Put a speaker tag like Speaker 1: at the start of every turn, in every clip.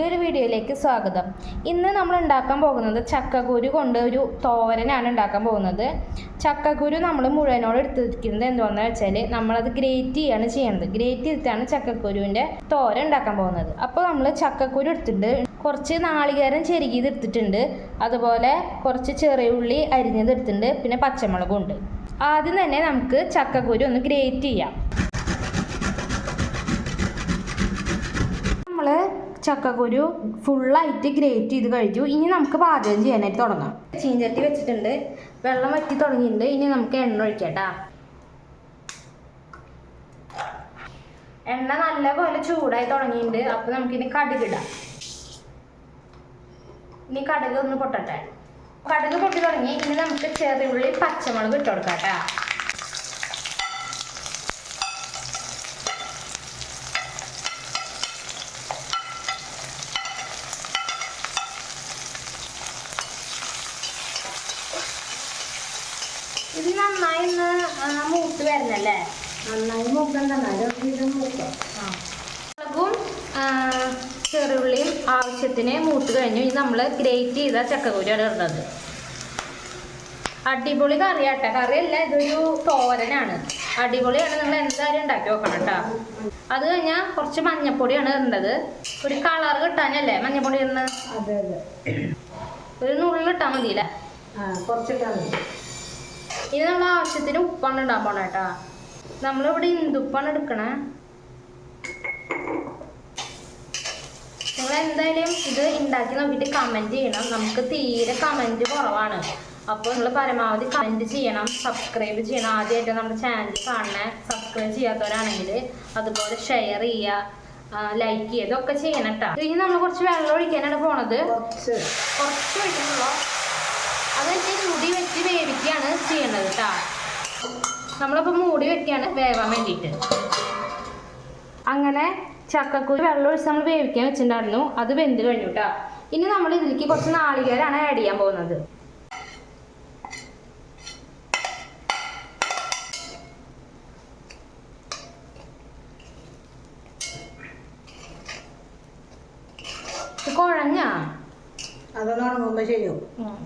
Speaker 1: പുതിയൊരു വീഡിയോയിലേക്ക് സ്വാഗതം. ഇന്ന് നമ്മൾ ഉണ്ടാക്കാൻ പോകുന്നത് ചക്കക്കുരു കൊണ്ട് ഒരു തോരനാണ് ഉണ്ടാക്കാൻ പോകുന്നത്. ചക്കക്കുരു നമ്മൾ മുഴുവനോട് എടുത്തിരിക്കുന്നത് എന്തുകൊണ്ടെന്ന് വെച്ചാൽ നമ്മളത് ഗ്രേറ്റ് ചെയ്യാണ് ചെയ്യുന്നത് ഗ്രേറ്റ് ചെയ്തിട്ടാണ് ചക്കക്കുരുവിന്റെ തോരൻ ഉണ്ടാക്കാൻ പോകുന്നത്. അപ്പോൾ നമ്മൾ ചക്കക്കുരു എടുത്തിട്ട് കുറച്ച് നാളികേരം ചെരുകിയത് എടുത്തിട്ടുണ്ട്. അതുപോലെ കുറച്ച് ചെറിയ ഉള്ളി അരിഞ്ഞത് എടുത്തിട്ടുണ്ട്. പിന്നെ പച്ചമുളകും ഉണ്ട്. ആദ്യം തന്നെ നമുക്ക് ചക്കക്കുരു ഒന്ന് ഗ്രേറ്റ് ചെയ്യാം. നമ്മൾ ചക്കക്കുരു ഫുള്ളായിട്ട് ഗ്രേറ്റ് ചെയ്ത് കഴിഞ്ഞു. ഇനി നമുക്ക് പാചകം ചെയ്യാനായിട്ട് തുടങ്ങാം. ചീഞ്ചട്ടി വെച്ചിട്ടുണ്ട്. വെള്ളം വറ്റി തുടങ്ങിയിട്ടുണ്ട്. ഇനി നമുക്ക് എണ്ണ ഒഴിക്കട്ടാ. എണ്ണ നല്ലപോലെ ചൂടായി തുടങ്ങിയിട്ടുണ്ട്. അപ്പോൾ നമുക്കിനി കടുകിടാം ഇനി കടുക് ഒന്ന് പൊട്ടട്ടെ. കടുക് പൊട്ടി തുടങ്ങി. ഇനി നമുക്ക് ചെറിയുള്ളി പച്ചമുളക് ഇട്ട് കൊടുക്കാം കേട്ടാ ഇത് നന്നായി മൂത്ത് വരുന്നല്ലേ
Speaker 2: നന്നായി മൂക്കണ്ട മൂക്കാം?
Speaker 1: മുളകും ചെറുള്ളിയും ആവശ്യത്തിന് മൂത്ത് കഴിഞ്ഞു. ഇനി നമ്മൾ ഗ്രേറ്റ് ചെയ്ത ചക്കക്കുരിയാണ് ഇടുന്നത് അടിപൊളി കറി ആട്ടെ കറിയല്ല ഇതൊരു തോരനാണ്. അടിപൊളിയാണ്. നിങ്ങൾ എന്തായാലും ഉണ്ടാക്കി നോക്കണം കേട്ടോ. അത് കഴിഞ്ഞാൽ കുറച്ച് മഞ്ഞപ്പൊടിയാണ് ഇടേണ്ടത്. ഒരു കളർ കിട്ടാനല്ലേ മഞ്ഞപ്പൊടി ഇടുന്നത്?
Speaker 2: അതെ അതെ.
Speaker 1: ഒരു നുള്ളിട്ടാൽ മതിയില്ലേ?
Speaker 2: ആ കുറച്ചിട്ടാ മതി.
Speaker 1: ഇത് നമ്മൾ ആവശ്യത്തിന് ഉപ്പാണ് ഇടാൻ പോണേ കേട്ടാ നമ്മളിവിടെ ഇന്ദുപ്പാണ് എടുക്കണേ. നിങ്ങൾ എന്തായാലും ഇത് ഉണ്ടാക്കി നോക്കിയിട്ട് കമന്റ് ചെയ്യണം. നമുക്ക് തീരെ കമന്റ് കുറവാണ്. അപ്പോൾ നിങ്ങൾ പരമാവധി കമന്റ് ചെയ്യണം. സബ്സ്ക്രൈബ് ചെയ്യണം. ആദ്യമായിട്ട് നമ്മുടെ ചാനൽ കാണണേ സബ്സ്ക്രൈബ് ചെയ്യാത്തവരാണെങ്കിൽ അതുപോലെ ഷെയർ ചെയ്യുക ലൈക്ക് ചെയ്യുക ഇതൊക്കെ ചെയ്യണം കേട്ടോ ഇനി നമ്മൾ കുറച്ച് വെള്ളം ഒഴിക്കാനാണ് പോണത്.
Speaker 2: കുറച്ച്.
Speaker 1: കുറച്ച് ഒഴിക്കുന്നുള്ളൂ? അത് മുടി വെച്ച് വേവിക്കുകയാണ് ചെയ്യേണ്ടത് കേട്ടോ നമ്മളിപ്പോൾ മൂടി വെക്കുകയാണ് വേവാൻ വേണ്ടിയിട്ട്. അങ്ങനെ ചക്കക്കുരു വെള്ളം ഒഴിച്ച് നമ്മൾ വേവിക്കാൻ വെച്ചിട്ടുണ്ടായിരുന്നു. അത് വെന്ത് കഴിഞ്ഞു കേട്ടോ ഇനി നമ്മൾ ഇതിലേക്ക് കുറച്ച് നാളികേരാണ് ആഡ് ചെയ്യാൻ പോകുന്നത്. കുഴഞ്ഞ?
Speaker 2: അതൊന്ന് ഉണങ്ങുമ്പോൾ ശരിയാവും.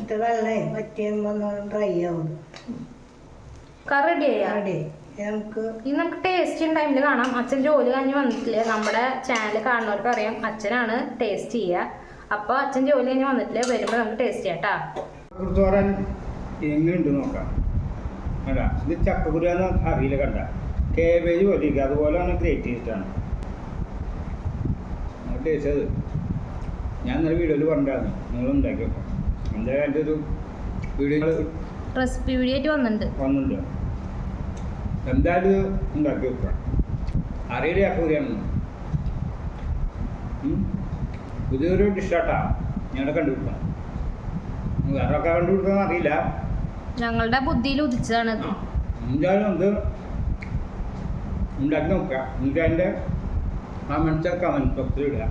Speaker 2: ഇത് വെള്ളേ പറ്റിയുമ്പോൾ ഒന്ന് ഡ്രൈ ആവും
Speaker 1: കറി റെഡി
Speaker 2: നമുക്ക്
Speaker 1: ഇനി നമുക്ക് ടേസ്റ്റ് ടൈമിൽ കാണാം. അച്ഛൻ ജോലി കഴിഞ്ഞ് വന്നിട്ടില്ല? നമ്മുടെ ചാനൽ കാണുന്നവർക്ക് അറിയാം. അച്ഛനാണ് ടേസ്റ്റ് ചെയ്യുക അപ്പോൾ അച്ഛൻ ജോലി കഴിഞ്ഞ് വന്നിട്ടില്ല? വരുമ്പോൾ നമുക്ക് ടേസ്റ്റ് ചെയ്യാം കേട്ടോ
Speaker 3: എങ്ങനെയുണ്ട് നോക്കാം. അല്ല ഇത് ചക്കക്കുരുന്ന് അറിയില്ല കണ്ട. കേബേജ് പോലെ അതുപോലെ ആണ്. ഗ്രേറ്റ് ചെയ്തിട്ടാണ് ടേസ്റ്റ് അത് ഞാൻ ഇന്നലെ വീഡിയോയിൽ പറഞ്ഞിട്ടാണ് നിങ്ങൾ ഉണ്ടാക്കി വെക്കാം എന്തായാലും എന്റെ ഒരു വീഡിയോ
Speaker 1: റെസിപ്പി വീഡിയോ ആയിട്ട് വന്നിട്ടുണ്ട്.
Speaker 3: വന്നിട്ടുണ്ട്. എന്തായാലും ഇത് ഉണ്ടാക്കി വെക്കാം അറിയില്ല ചക്കക്കുരിയാണെന്ന് ഉം. പുതിയൊരു ഡിഷാട്ടാ ഞങ്ങളെ കണ്ടുപിടിക്കാം. വേറെ ഒക്കെ കണ്ടുപിടിക്കാൻ അറിയില്ല.
Speaker 1: ഞങ്ങളുടെ ബുദ്ധിയിൽ ഉദിച്ചതാണ്
Speaker 3: എന്തായാലും ഉണ്ടാക്കി നോക്കാം. എന്നിട്ട് അതിന്റെ കമൻസ് കമൻസ് ബോക്സിൽ ഇടുക.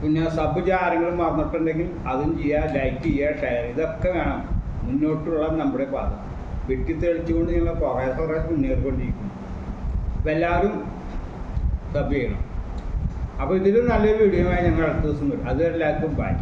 Speaker 3: പിന്നെ സബ് ചെയ്യാൻ ആരെങ്കിലും മറന്നിട്ടുണ്ടെങ്കിൽ അതും ചെയ്യുക ലൈക്ക് ചെയ്യുക ഷെയർ ഇതൊക്കെ വേണം. മുന്നോട്ടുള്ള നമ്മുടെ പാത. വെട്ടി തെളിച്ചുകൊണ്ട് ഞങ്ങൾ കുറേ കുറേ മുന്നേറിക്കൊണ്ടിരിക്കുന്നു. അപ്പം എല്ലാവരും സബ് ചെയ്യണം. അപ്പോൾ ഇതിലും നല്ലൊരു വീഡിയോ ആയി ഞങ്ങൾ അടുത്ത ദിവസം വരും. അത് എല്ലാവർക്കും ബൈ